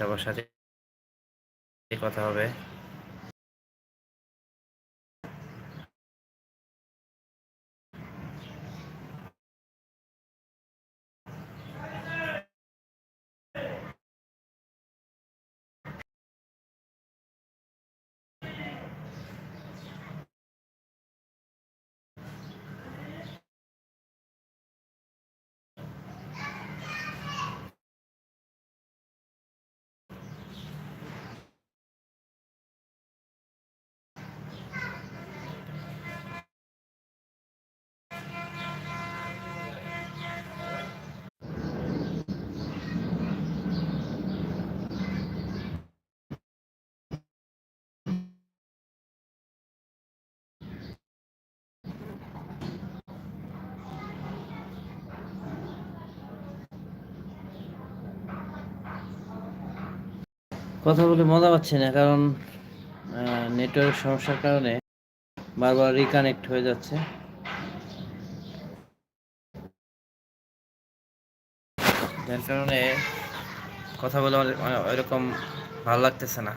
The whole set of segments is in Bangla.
সবার সাথে কথা হবে। কথা বলে মজা পাচ্ছি না, কারণ নেটওয়ার্ক সমস্যার কারণে বারবার রিকানেক্ট হয়ে যাচ্ছে। যার কারণে কথা বলে ওইরকম ভালো লাগতেছে না।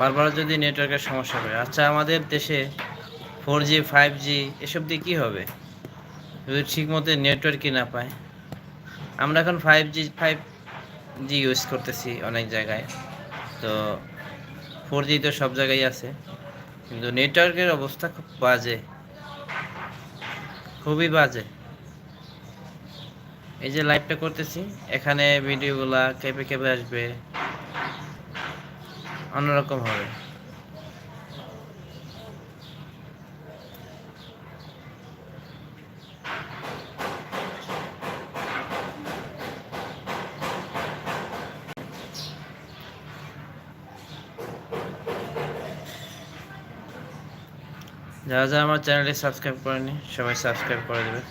বারবার যদি নেটওয়ার্কের সমস্যা করে আচ্ছা আমাদের দেশে ফোর জি ফাইভ জি এসব দিয়ে কী হবে? যদি ঠিক মতো নেটওয়ার্কই না পায়। আমরা এখন five G five G use করতেছি অনেক জায়গায়। তো ফোর জি তো সব জায়গায় আছে। কিন্তু নেটওয়ার্কের অবস্থা খুব বাজে। খুবই বাজে। এই যে লাইভটা করতেছি, এখানে ভিডিওগুলা কেঁপে কেঁপে আসবে। অন্যরকম হবে। যারা যারা আমার চ্যানেলটি সাবস্ক্রাইব করেনি সবাই সাবস্ক্রাইব করে দেবে।